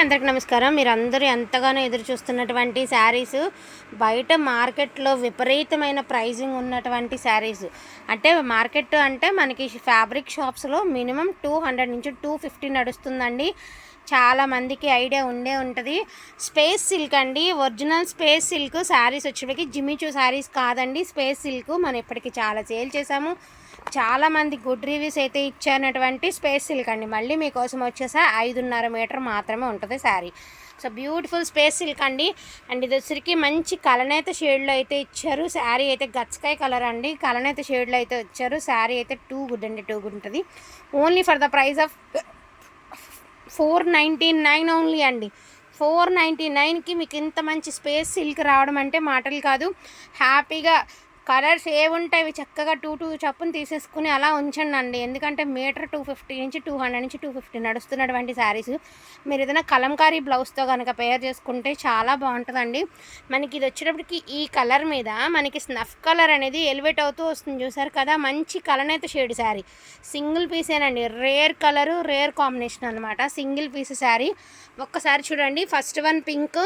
అందరికి నమస్కారం. మీరు అందరూ ఎంతగానో ఎదురు చూస్తున్నటువంటి శారీస్ బయట మార్కెట్లో విపరీతమైన ప్రైజింగ్ ఉన్నటువంటి శారీస్. అంటే మార్కెట్ అంటే మనకి ఫ్యాబ్రిక్ షాప్స్లో మినిమం టూ హండ్రెడ్ నుంచి టూ ఫిఫ్టీ నడుస్తుందండి. చాలా మందికి ఐడియా ఉండే ఉంటుంది. స్పేస్ సిల్క్ అండి. ఒరిజినల్ స్పేస్ సిల్క్ శారీస్ వచ్చేటికి జిమిచూ శారీస్ కాదండి. స్పేస్ సిల్క్ మనం ఇప్పటికి చాలా సేల్ చేసాము చాలామంది గుడ్ రివ్యూస్ అయితే ఇచ్చానటువంటి స్పేస్ సిల్క్ అండి. మళ్ళీ మీకోసం వచ్చేసా ఐదున్నర మీటర్ మాత్రమే ఉంటుంది sari. So beautiful space silk అండి. అండ్ ఇది వచ్చరికి మంచి కలనేత షేడ్లో అయితే ఇచ్చారు. శారీ అయితే గచ్చకాయ కలర్ అండి. కలనేత షేడ్లో అయితే ఇచ్చారు. శారీ అయితే టూ గుడ్ అండి టూ గుడ్ ఉంటుంది. Only for the price of four ninety nine only అండి. ఫోర్ నైంటీ నైన్కి మీకు ఇంత మంచి స్పేస్ సిల్క్ రావడం అంటే మాటలు కాదు. హ్యాపీగా కలర్స్ ఏముంటాయి? అవి చక్కగా టూ టూ చప్పును తీసేసుకుని అలా ఉంచండి అండి ఎందుకంటే మీటర్ టూ ఫిఫ్టీ నుంచి టూ హండ్రెడ్ నుంచి టూ ఫిఫ్టీ నడుస్తున్నటువంటి శారీస్. మీరు ఏదైనా కలంకారీ బ్లౌజ్తో కనుక పేర్ చేసుకుంటే చాలా బాగుంటుందండి. మనకి ఇది వచ్చేటప్పటికి ఈ కలర్ మీద మనకి స్నఫ్ కలర్ అనేది ఎలివేట్ అవుతూ వస్తుంది చూసారు కదా? మంచి కలనైతే షేడ్ శారీ. సింగిల్ పీసేనండి రేర్ కలరు రేర్ కాంబినేషన్ అనమాట సింగిల్ పీస్ శారీ. ఒక్కసారి చూడండి. First one pink.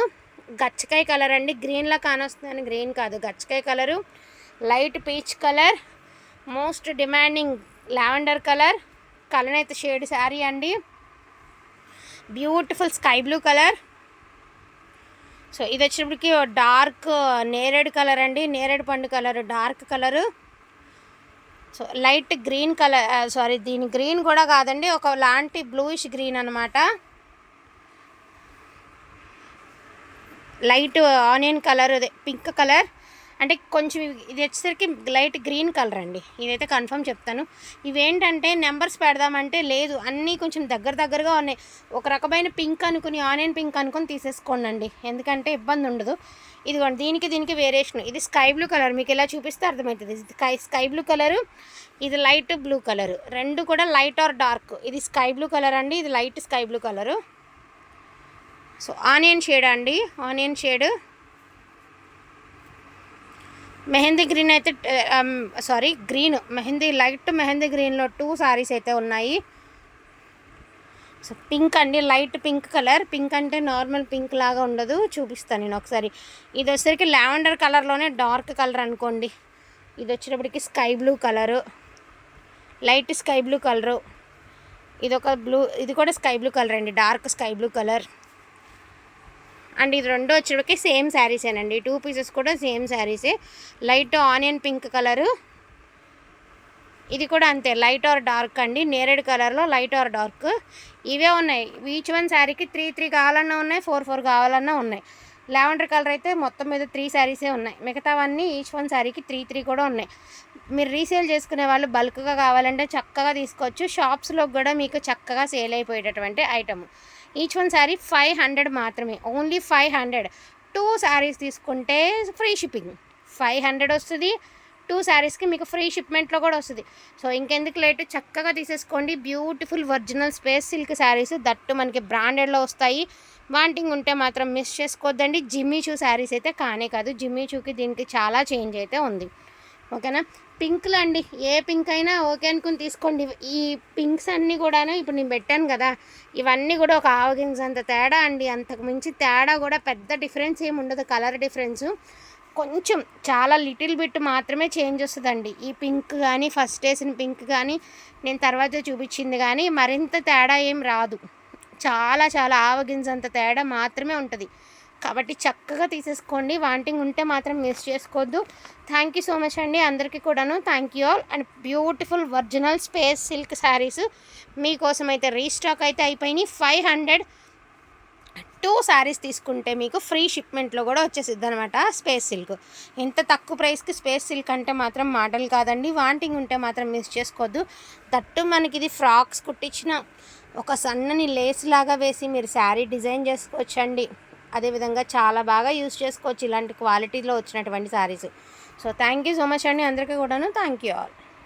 గచ్చకాయ కలర్ అండి. గ్రీన్లా కానొస్తుందని గ్రీన్ కాదు. గచ్చకాయ colour. Light peach colour most demanding lavender colour కలనైతే shade sari అండి. Beautiful sky blue colour. So ఇది వచ్చేటప్పటికి డార్క్ నేరేడు కలర్ అండి. నేరేడు పండు colour dark colour. So light green colour sorry దీని గ్రీన్ కూడా కాదండి ఒక లాంటి బ్లూయిష్ గ్రీన్ అనమాట light onion colour pink colour. అంటే కొంచెం ఇది వచ్చేసరికి లైట్ గ్రీన్ కలర్ అండి. ఇదైతే కన్ఫర్మ్ చెప్తాను. ఇవేంటంటే నెంబర్స్ పెడదామంటే లేదు. అన్నీ కొంచెం దగ్గర దగ్గరగా ఉన్నాయి. ఒక రకమైన పింక్ అనుకుని ఆనియన్ పింక్ అనుకుని తీసేసుకోండి ఎందుకంటే ఇబ్బంది ఉండదు. ఇదిగోండి దీనికి దీనికి వేరియేషన్. ఇది స్కై బ్లూ కలర్. మీకు ఇలా చూపిస్తే అర్థమవుతుంది. ఇది స్కై స్కై బ్లూ కలరు ఇది లైట్ బ్లూ కలరు. రెండు కూడా లైట్ ఆర్ డార్క్. ఇది స్కై బ్లూ కలర్ అండి ఇది light sky blue colour. So onion shade అండి. Onion shade. మెహందీ గ్రీన్ అయితే sorry green mehndi light mehndi గ్రీన్లో టూ సారీస్ అయితే ఉన్నాయి. సో పింక్ అండి లైట్ పింక్ కలర్ పింక్ అంటే నార్మల్ పింక్ లాగా ఉండదు. చూపిస్తాను నేను ఒకసారి. ఇది వచ్చేసరికి లావెండర్ కలర్లోనే డార్క్ కలర్ అనుకోండి. ఇది వచ్చేటప్పటికి sky blue colour light sky blue colour ఇది ఒక బ్లూ ఇది కూడా స్కై బ్లూ కలర్ అండి. Dark sky blue colour and ఇది రెండు వచ్చేటికి సేమ్ శారీసేనండి టూ పీసెస్ కూడా సేమ్ శారీసే లైట్ ఆనియన్ పింక్ కలరు. ఇది కూడా అంతే. లైట్ ఆర్ డార్క్ అండి. నేరేడు కలర్లో లైట్ ఆర్ డార్క్. ఇవే ఉన్నాయి. ఈచ్ వన్ శారీకి త్రీ త్రీ కావాలన్నా ఉన్నాయి. ఫోర్ ఫోర్ కావాలన్నా ఉన్నాయి. లావెండర్ కలర్ అయితే మొత్తం మీద త్రీ శారీసే ఉన్నాయి. మిగతావన్నీ ఈచ్ వన్ శారీకి త్రీ త్రీ కూడా ఉన్నాయి. మీరు రీసేల్ చేసుకునే వాళ్ళు బల్క్గా కావాలంటే చక్కగా తీసుకోవచ్చు. షాప్స్లో కూడా మీకు చక్కగా sale అయిపోయేటటువంటి item. Each one sari five hundred మాత్రమే. Only five hundred two saris తీసుకుంటే ఫ్రీ షిప్పింగ్ ఫైవ్ హండ్రెడ్ వస్తుంది. టూ శారీస్కి మీకు ఫ్రీ షిప్మెంట్లో కూడా వస్తుంది. సో ఇంకెందుకు లేట్ చక్కగా తీసేసుకోండి. Beautiful original space silk saris that మనకి బ్రాండెడ్లో వస్తాయి. వాంటింగ్ ఉంటే మాత్రం మిస్ చేసుకోవద్దండి జిమ్మీ చూ శారీస్ అయితే కానే కాదు. జిమ్మీ చూకి దీనికి చాలా చేంజ్ అయితే ఉంది. ఓకేనా పింక్లు అండి. ఏ పింక్ అయినా ఓకే అనుకుని తీసుకోండి. ఈ పింక్స్ అన్నీ కూడాను ఇప్పుడు నేను పెట్టాను కదా ఇవన్నీ కూడా ఒక ఆవగింజ అంత తేడా అండి. అంతకు మించి తేడా కూడా పెద్ద డిఫరెన్స్ ఏమి ఉండదు. కలర్ డిఫరెన్సు కొంచెం చాలా లిటిల్ బిట్ మాత్రమే చేంజ్ వస్తుందండి. ఈ పింక్ కానీ ఫస్ట్ వేసిన పింక్ కానీ నేను తర్వాత చూపించింది కానీ మరింత తేడా ఏం రాదు. చాలా చాలా ఆవగింజ అంత తేడా మాత్రమే ఉంటుంది. కాబట్టి చక్కగా తీసేసుకోండి. వాంటింగ్ ఉంటే మాత్రం మిస్ చేసుకోవద్దు. థ్యాంక్ యూ సో మచ్ అండి. అందరికీ కూడాను thank you all and beautiful original space silk saris మీకోసం అయితే రీస్టాక్ అయితే అయిపోయినాయి. ఫైవ్ హండ్రెడ్ టూ శారీస్ తీసుకుంటే మీకు ఫ్రీ షిప్మెంట్లో కూడా వచ్చేసిద్ది అనమాట స్పేస్ సిల్క్ ఇంత తక్కువ ప్రైస్కి స్పేస్ సిల్క్ అంటే మాత్రం మాటలు కాదండి. వాంటింగ్ ఉంటే మాత్రం మిస్ చేసుకోవద్దు. తట్టు మనకి ఇది ఫ్రాక్స్ కుట్టించిన ఒక సన్నని లేస్ లాగా వేసి మీరు శారీ డిజైన్ చేసుకోవచ్చండి. అదేవిధంగా చాలా బాగా యూస్ చేసుకోవచ్చు ఇలాంటి క్వాలిటీలో వచ్చినటువంటి saris so thank you so much అండి అందరికీ కూడాను. Thank you all